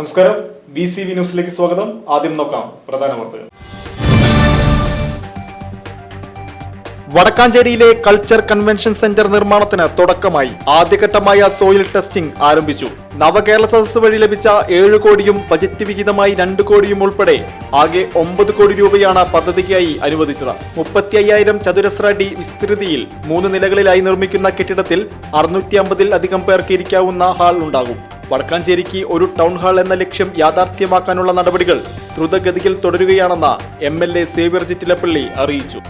നമസ്കാരം. B C B ന്യൂസിലേക്ക് സ്വാഗതം. ആദ്യം നോക്കാം പ്രധാന വാർത്തകൾ. വടക്കാഞ്ചേരിയിലെ കൾച്ചർ കൺവെൻഷൻ സെന്റർ നിർമ്മാണത്തിന് തുടക്കമായി. ആദ്യഘട്ടമായ സോയിൽ ടെസ്റ്റിംഗ് ആരംഭിച്ചു. നവകേരള സദസ് വഴി ലഭിച്ച ഏഴ് കോടിയും ബജറ്റ് വിഹിതമായി രണ്ട് കോടിയും ഉൾപ്പെടെ ആകെ ഒമ്പത് കോടി രൂപയാണ് പദ്ധതിക്കായി അനുവദിച്ചത്. മുപ്പത്തി അയ്യായിരം ചതുരശ്ര അടി വിസ്തൃതിയിൽ മൂന്ന് നിലകളിലായി നിർമ്മിക്കുന്ന കെട്ടിടത്തിൽ അറുന്നൂറ്റി അമ്പതിൽ അധികം പേർക്ക് ഇരിക്കാവുന്ന ഹാൾ ഉണ്ടാകും. വടക്കാഞ്ചേരിക്ക് ഒരു ടൗൺ ഹാൾ എന്ന ലക്ഷ്യം യാഥാർത്ഥ്യമാക്കാനുള്ള നടപടികൾ ദ്രുതഗതിയിൽ തുടരുകയാണെന്ന് M L A Xavier Chittilappally അറിയിച്ചു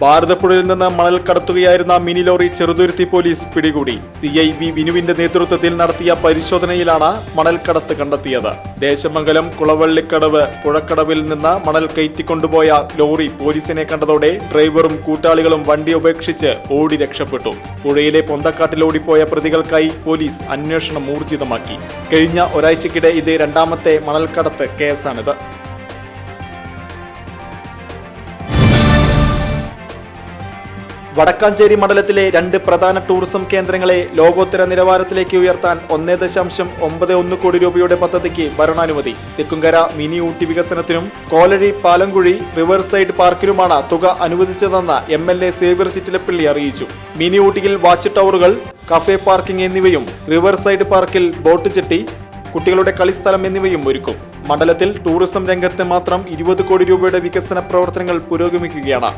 ഭാരതപ്പുഴയിൽ നിന്ന് മണൽ കടത്തുകയായിരുന്ന മിനി ലോറി ചെറുതുരുത്തി പോലീസ് പിടികൂടി. സി ഐ വി വിനുവിന്റെ നേതൃത്വത്തിൽ നടത്തിയ പരിശോധനയിലാണ് മണൽ കടത്ത് കണ്ടെത്തിയത്. ദേശമംഗലം കുളവള്ളിക്കടവ് പുഴക്കടവിൽ നിന്ന് മണൽ കയറ്റിക്കൊണ്ടുപോയ ലോറി പോലീസിനെ കണ്ടതോടെ ഡ്രൈവറും കൂട്ടാളികളും വണ്ടി ഉപേക്ഷിച്ച് ഓടി രക്ഷപ്പെട്ടു. പുഴയിലെ പൊന്തക്കാട്ടിൽ ഓടിപ്പോയ പ്രതികൾക്കായി പോലീസ് അന്വേഷണം ഊർജിതമാക്കി. കഴിഞ്ഞ ഒരാഴ്ചക്കിടെ ഇത് രണ്ടാമത്തെ മണൽ മണൽക്കടത്ത് കേസാണിത്. വടക്കാഞ്ചേരി മണ്ഡലത്തിലെ രണ്ട് പ്രധാന ടൂറിസം കേന്ദ്രങ്ങളെ ലോകോത്തര നിലവാരത്തിലേക്ക് ഉയർത്താൻ ഒന്നേ ദശാംശം ഒമ്പത് ഒന്ന് കോടി രൂപയുടെ പദ്ധതിക്ക് ഭരണാനുമതി. തെക്കുംകര മിനി ഊട്ടി വികസനത്തിനും കോലഴി പാലങ്കുഴി റിവർ സൈഡ് പാർക്കിനുമാണ് തുക അനുവദിച്ചതെന്ന് M L A Xavier Chittilappally അറിയിച്ചു. മിനി ഊട്ടിയിൽ വാച്ച് ടവറുകൾ കഫേ പാർക്കിംഗ് എന്നിവയും റിവർ സൈഡ് പാർക്കിൽ ബോട്ട് ചെട്ടി കുട്ടികളുടെ കളിസ്ഥലം എന്നിവയും ഒരുക്കും. മണ്ഡലത്തിൽ ടൂറിസം രംഗത്ത് മാത്രം ഇരുപത് കോടി രൂപയുടെ വികസന പ്രവർത്തനങ്ങൾ പുരോഗമിക്കുകയാണ്.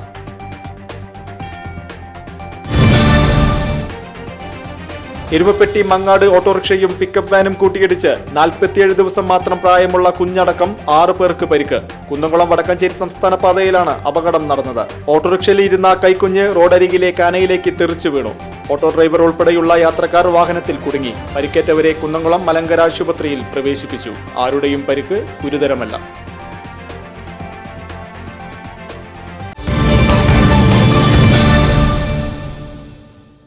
എരുമപ്പെട്ടി മങ്ങാട് ഓട്ടോറിക്ഷയും പിക്കപ്പ് വാനും കൂട്ടിയിടിച്ച് നാൽപ്പത്തിയേഴ് ദിവസം മാത്രം പ്രായമുള്ള കുഞ്ഞടക്കം ആറ് പേർക്ക് പരിക്ക്. കുന്നംകുളം വടക്കഞ്ചേരി സംസ്ഥാന പാതയിലാണ് അപകടം നടന്നത്. ഓട്ടോറിക്ഷയിൽ ഇരുന്ന കൈക്കുഞ്ഞ് റോഡരികിലെ കാനയിലേക്ക് തെറിച്ചു വീണു. ഓട്ടോ ഡ്രൈവർ ഉൾപ്പെടെയുള്ള യാത്രക്കാർ വാഹനത്തിൽ കുടുങ്ങി. പരിക്കേറ്റവരെ കുന്നംകുളം മലങ്കര ആശുപത്രിയിൽ പ്രവേശിപ്പിച്ചു. ആരുടെയും പരിക്ക് ഗുരുതരമല്ല.